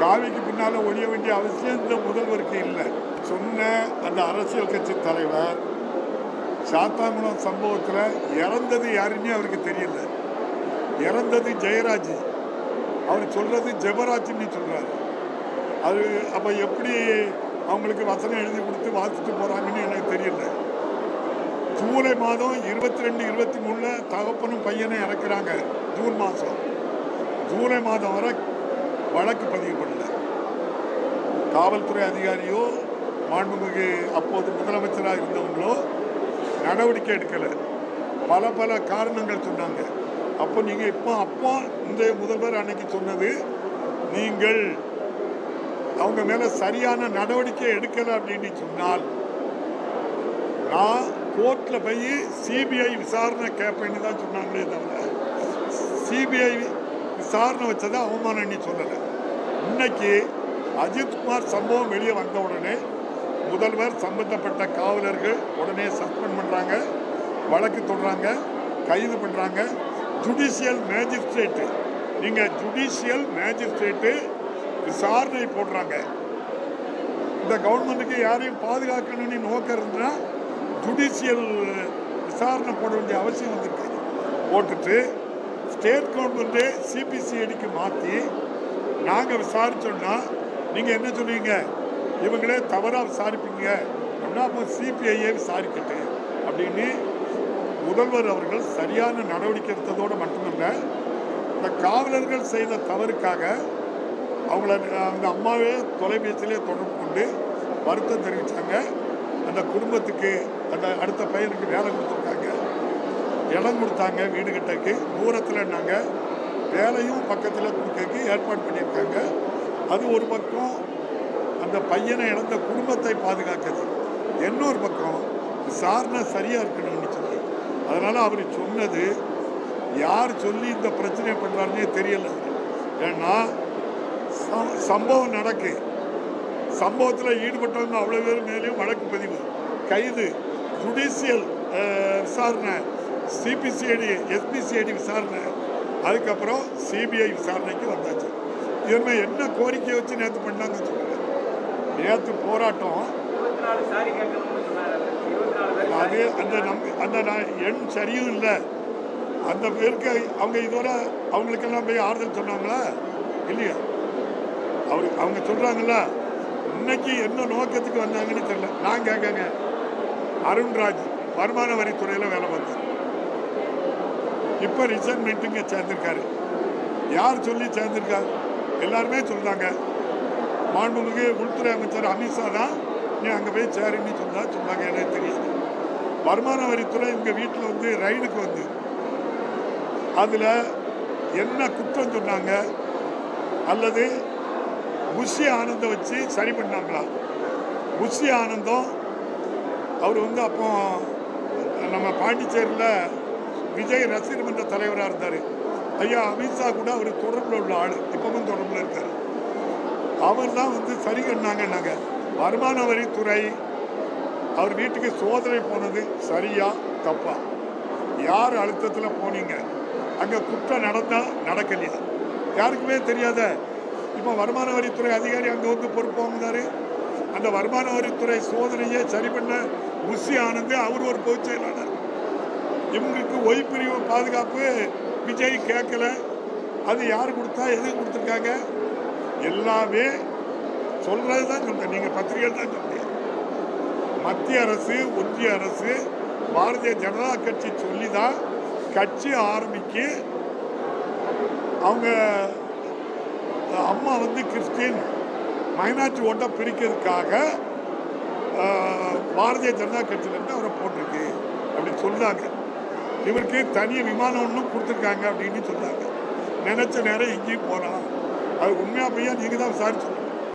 காவிக்கு பின்னால் ஒழிய வேண்டிய அவசியம் இந்த முதல்வருக்கு இல்லை. சொன்ன அந்த அரசியல் கட்சி தலைவர் சாத்தாங்குளம் சம்பவத்தில் இறந்தது யாருன்னே அவருக்கு தெரியல. இறந்தது ஜெயராஜ். அவர் சொல்கிறது ஜெபராஜ்னு சொல்கிறாரு அது அப்போ எப்படி அவங்களுக்கு வசனம் எழுதி கொடுத்து வாசிட்டு போகிறாங்கன்னு எனக்கு தெரியல. ஜூலை மாதம் இருபத்தி ரெண்டு இருபத்தி மூணில் தகப்பனும் பையனும் இறக்குறாங்க ஜூன் மாதம். ஜூலை மாதம் வரை வழக்கு பதிவு பண்ணல. காவல்துறை அதிகாரியோ மாண்புமிகு அப்போது முதலமைச்சராக இருந்தவங்களோ நடவடிக்கை எடுக்கலை. பல பல காரணங்கள் சொன்னாங்க. அப்போ நீங்கள் இப்போ அப்போ இந்த முதல்வர் அன்னைக்கு சொன்னது நீங்கள் அவங்க மேலே சரியான நடவடிக்கை எடுக்கலை அப்படின்னு சொன்னால் நான் கோர்ட்டில் போய் சிபிஐ விசாரணை கேட்பேன்னு தான் சொன்னாங்களே தவிர சிபிஐ விசாரணை வச்சதை அவமானம் நீ சொல்லலை. இன்னைக்கு அஜித்குமார் சம்பவம் வெளியே வந்த உடனே முதல்வர் சம்பந்தப்பட்ட காவலர்கள் உடனே சஸ்பெண்ட் பண்ணுறாங்க வழக்கு தொடுறாங்க கைது பண்ணுறாங்க ஜுடிஷியல் மேஜிஸ்ட்ரேட்டு நீங்கள் ஜுடிஷியல் மேஜிஸ்ட்ரேட்டு விசாரணை போடுறாங்க. இந்த கவர்மெண்ட்டுக்கு யாரையும் பாதுகாக்கணும்னு நோக்கம் இருந்துன்னா ஜுடிஷியல் விசாரணை போட வேண்டிய அவசியம் வந்திருக்கு. போட்டுட்டு ஸ்டேட் கவர்மெண்ட்டு சிபிசிஐடிக்கு மாற்றி நாங்கள் விசாரிச்சோன்னா நீங்கள் என்ன சொல்லுவீங்க? இவங்களே தவறாக விசாரிப்பீங்க. அப்படின்னா அப்போ சிபிஐயே விசாரிக்கட்டு? அப்படின்னு முதல்வர் அவர்கள் சரியான நடவடிக்கை எடுத்ததோடு மட்டுமல்ல இந்த காவலர்கள் செய்த தவறுக்காக அவங்கள அந்த அம்மாவே தொலைபேசியிலே தொடர்பு கொண்டு வருத்தம் தெரிவித்தாங்க அந்த குடும்பத்துக்கு அந்த அடுத்த பையனுக்கு வேலை கொடுத்துருக்காங்க. இடம் கொடுத்தாங்க வீடு கட்டக்கு தூரத்தில் நாங்கள் வேலையும் பக்கத்தில் கொடுக்கறதுக்கு ஏற்பாடு பண்ணியிருக்காங்க. அது ஒரு பக்கம் அந்த பையனை இழந்த குடும்பத்தை பாதுகாக்கிறது. இன்னொரு பக்கம் விசாரணை சரியாக இருக்கணும்னு சொல்லி அதனால் அவர் சொன்னது யார் சொல்லி இந்த பிரச்சனை பண்ணுறாருனே தெரியல. ஏன்னா ச- சம்பவம் நடக்கு. சம்பவத்தில் ஈடுபட்டவங்க அவ்வளோ பேர் மேலேயும் வழக்கு பதிவு. கைது. ஜுடிஷியல் விசாரணை. சிபிசிஐடி எஸ்பிசிஐடி விசாரணை. அதுக்கப்புறம் சிபிஐ விசாரணைக்கு வந்தாச்சு. இதுமே என்ன கோரிக்கை வச்சு நேற்று பண்ணாங்கன்னு சொல்லுங்க. நேற்று போராட்டம். அது அந்த நம்பி அந்த நான் எண் சரியும் இல்லை. அந்த பேருக்கு அவங்க இதோட அவங்களுக்கெல்லாம் போய் ஆறுதல் சொன்னாங்களா? இல்லையா? அவர் அவங்க சொல்கிறாங்கல்ல இன்னைக்கு என்ன நோக்கத்துக்கு வந்தாங்கன்னு தெரியல. நான் கேட்கங்க அருண்ராஜ் வருமான வரித்துறையில் வேலை வந்தேன் இப்போ ரிசைன்மெண்ட்டுங்க சேர்ந்திருக்காரு. யார் சொல்லி சேர்ந்திருக்காரு எல்லாருமே சொல்கிறாங்க மாண்புமிகு உள்துறை அமைச்சர் அமித்ஷா தான் நீ அங்கே போய் சேருன்னு சொன்னா சொன்னாங்க எனக்கு தெரியாது. வருமான வரித்துறை இங்கே வீட்டில் வந்து ரைடுக்கு வந்து அதில் என்ன குற்றம் சொன்னாங்க? அல்லது முஷி ஆனந்தம் வச்சு சரி பண்ணாங்களா? முஷி ஆனந்தம் அவர் வந்து அப்போ நம்ம பாண்டிச்சேரியில் விஜய் ரசிகர் மன்ற தலைவராக இருந்தார். ஐயா அமித்ஷா கூட அவர் தொடர்பில் உள்ள ஆள். இப்பவும் தொடர்பில் இருக்கார். அவர் தான் வந்து சரி கண்ணாங்கன்னாங்க வருமான வரித்துறை அவர் வீட்டுக்கு சோதனை போனது சரியா தப்பா? யார் அழுத்தத்தில் போனீங்க? அங்கே குற்றம் நடந்தால் நடக்கலையா? யாருக்குமே தெரியாத இப்போ வருமான வரித்துறை அதிகாரி அங்கே வந்து பொறுப்பு வாங்கினாரு. அந்த வருமான வரித்துறை சோதனையை சரி பண்ண முசி ஆனந்து அவர் ஒரு பொதுச் செயலாளர். இவங்களுக்கு ஒய்பிரிவு பாதுகாப்பு விஜய் கேட்கல. அது யார் கொடுத்தா எது கொடுத்துருக்காங்க? எல்லாமே சொல்றது தான் சொல்றேன் நீங்கள் பத்திரிகை தான் சொல்றீங்க மத்திய அரசு ஒன்றிய அரசு பாரதிய ஜனதா கட்சி சொல்லி தான் கட்சி ஆரம்பிக்கு. அவங்க அம்மா வந்து கிறிஸ்டின் மைனாரிட்டி ஓட்டை பிரிக்கிறதுக்காக பாரதிய ஜனதா கட்சியிலேருந்து அவரை போட்டிருக்கு அப்படின்னு சொல்கிறாங்க இவருக்கு தனி விமானம் ஒன்றும் கொடுத்துருக்காங்க அப்படின்னு சொன்னாங்க நினச்ச நேரம் எங்கேயும் போகலாம். அது உண்மையாக பையன் நீங்கள் தான் விசாரிச்சு